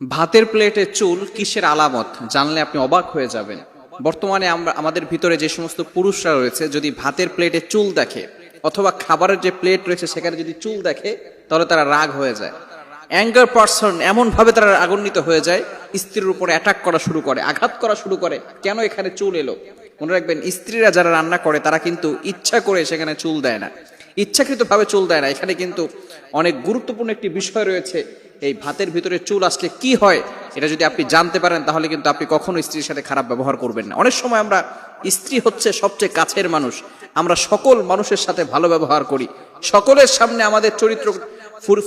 ভাতের প্লেটে চুল কিসের আলামত? জানলে আপনি অবাক হয়ে যাবেন। বর্তমানে আমরা, আমাদের ভিতরে যে সমস্ত পুরুষরা রয়েছে, যদি ভাতের প্লেটে চুল দেখে, অথবা খাবারের যে প্লেট রয়েছে, সেখানে যদি চুল দেখে, তাহলে তারা রাগ হয়ে যায়। অ্যাঙ্গার পার্সন এমন ভাবে তারা আগুন্বিত হয়ে যায়, স্ত্রীর উপরে অ্যাটাক করা শুরু করে, আঘাত করা শুরু করে, কেন এখানে চুল এলো? মনে রাখবেন, স্ত্রীরা যারা রান্না করে, তারা কিন্তু ইচ্ছা করে সেখানে চুল দেয় না। ইচ্ছাকৃতভাবে চুল দেয় না। এখানে কিন্তু অনেক গুরুত্বপূর্ণ একটি বিষয় রয়েছে, এই ভাতের ভিতরে চুল আসলে কি হয়, এটা যদি আপনি জানতে পারেন, তাহলে কিন্তু আপনি কখনো স্ত্রীর সাথে খারাপ ব্যবহার করবেন না। অনেক সময় আমরা স্ত্রী হচ্ছে সবচেয়ে কাছের মানুষ, আমরা সকল মানুষের সাথে ভালো ব্যবহার করি, সকলের সামনে আমাদের চরিত্র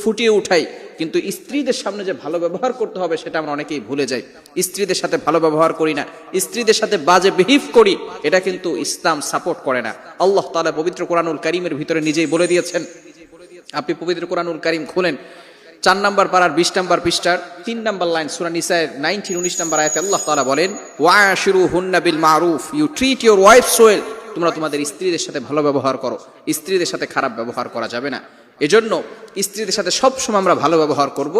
ফুটিয়ে উঠাই, কিন্তু স্ত্রীদের সামনে যে ভালো ব্যবহার করতে হবে, সেটা আমরা অনেকেই ভুলে যাই। স্ত্রীদের সাথে ভালো ব্যবহার করি না, স্ত্রীদের সাথে বাজে বিহিভ করি, এটা কিন্তু ইসলাম সাপোর্ট করে না। আল্লাহ তাআলা পবিত্র কোরআনুল কারিমের ভিতরে নিজেই বলে দিয়েছেন আপনি পবিত্র কোরআনুল কারিম খোলেন, চার নাম্বার পাড়ার বিশ নাম্বার পৃষ্ঠার তিন নাম্বার লাইন সুরা নিসায়ের নাইনটিন, উনিশ নাম্বার আয়াতে আল্লাহ তাআলা বলেন ওয়াশিরু হুন্না বিল মারুফ you treat your wife so well তোমরা তোমাদের স্ত্রীদের সাথে ভালো ব্যবহার করো, স্ত্রীদের সাথে খারাপ ব্যবহার করা যাবে না। এজন্য স্ত্রীদের সাথে সব সময় আমরা ভালো ব্যবহার করব।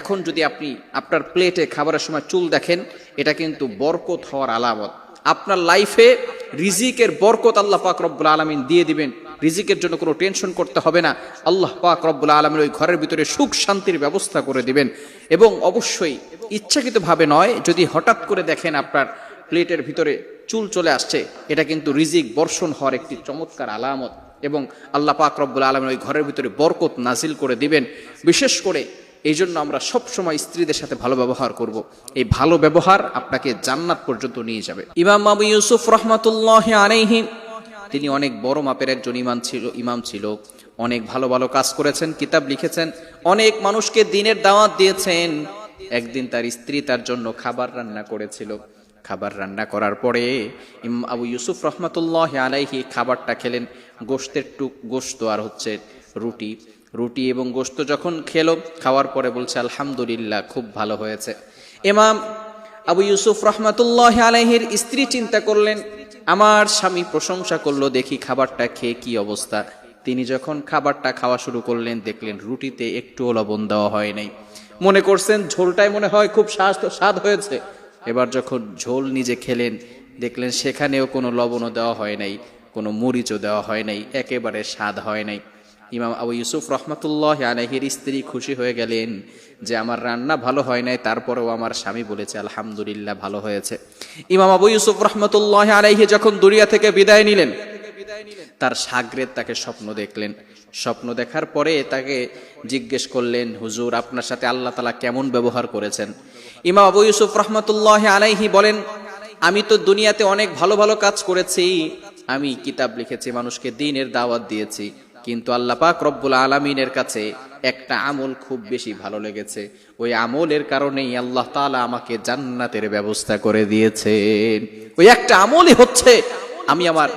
এখন যদি আপনি আপনার প্লেটে খাবারের সময় চুল দেখেন, এটা কিন্তু বরকত হওয়ার আলামত। আপনার লাইফে রিজিকের বরকত আল্লাহ পাক রব্বুল আলমিন দিয়ে দিবেন। রিজিকের জন্য কোনো টেনশন করতে হবে না। আল্লাহ পাক রব্বুল আলমিন ওই ঘরের ভিতরে সুখ শান্তির ব্যবস্থা করে দিবেন। এবং অবশ্যই ইচ্ছাকৃতভাবে নয়, যদি হঠাৎ করে দেখেন আপনার প্লেটের ভিতরে চুল চলে আসছে, এটা কিন্তু রিজিক বর্ষণ হওয়ার একটি চমৎকার আলামত। এবং আল্লাহ পাক রব্বুল আলমিন ওই ঘরের ভিতরে বরকত নাজিল করে দিবেন। বিশেষ করে এই জন্য আমরা সবসময় স্ত্রীদের সাথে ভালো ব্যবহার করব। এই ভালো ব্যবহার আপনাকে জান্নাত পর্যন্ত নিয়ে যাবে। ইমাম ইউসুফ রহমাতুল্লাহ আলাইহি তিনি অনেক বড় মাপের একজন ইমাম ছিল ইমাম ছিল। অনেক ভালো ভালো কাজ করেছেন, কিতাব লিখেছেন। অনেক মানুষকে দিনের দাওয়াত দিয়েছেন। একদিন তার স্ত্রী তার জন্য খাবার রান্না করেছিল। খাবার রান্না করার পরে ইমাম আবু ইউসুফ রহমাতুল্লাহ আলাইহি খাবারটা খেলেন। গোস্তের টুক গোস্ত আর হচ্ছে রুটি। রুটি এবং গোস্ত যখন খেলো, খাওয়ার পরে বলছে, আলহামদুলিল্লাহ, খুব ভালো হয়েছে। ইমাম আবু ইউসুফ রহমাতুল্লাহ আলাইহির স্ত্রী চিন্তা করলেন আমার স্বামী প্রশংসা করল, দেখি খাবারটা খেয়ে কি অবস্থা? তিনি যখন খাবারটা খাওয়া শুরু করলেন, দেখলেন রুটিতে একটুও লবণ দেওয়া হয় নাই। মনে করছেন ঝোলটাই মনে হয় খুব স্বাস্থ্য, স্বাদ হয়েছে। এবার যখন ঝোল নিজে খেলেন, দেখলেন সেখানেও কোনো লবণও দেওয়া হয় নাই, কোনো মরিচও দেওয়া হয় নাই, একেবারে স্বাদ হয় নাই। ইমাম আবু ইউসুফ রহমতুল্লাহ আলহির স্ত্রী খুশি হয়ে গেলেন যে আমার রান্না ভালো হয় নাই, তারপরেও আমার স্বামী বলেছে, আলহামদুলিল্লাহ, ভালো হয়েছে। ইমাম আবু ইউসুফ রহমতুল্লাহ আলহি যখন দুনিয়া থেকে বিদায় নিলেন, তার সাগরের তাকে স্বপ্ন দেখলেন। স্বপ্ন দেখার পরে তাকে জিজ্ঞেস করলেন, হুজুর, আপনার সাথে আল্লাহ তালা কেমন ব্যবহার করেছেন? ইমাম আবু ইউসুফ রহমতুল্লাহ আলাইহি বলেন, আমি তো দুনিয়াতে অনেক ভালো ভালো কাজ করেছি। আমি কিতাব লিখেছি, মানুষকে দিনের দাওয়াত দিয়েছি। কিন্তু আল্লাহ পাক রব্বুল আলমিনের কাছে একটা আমল খুব বেশি ভালো লেগেছে। ওই আমলের কারণেই আল্লাহ তালা আমাকে জান্নাতের ব্যবস্থা করে দিয়েছেন। ওই একটা আমলই হচ্ছে, আমি আমার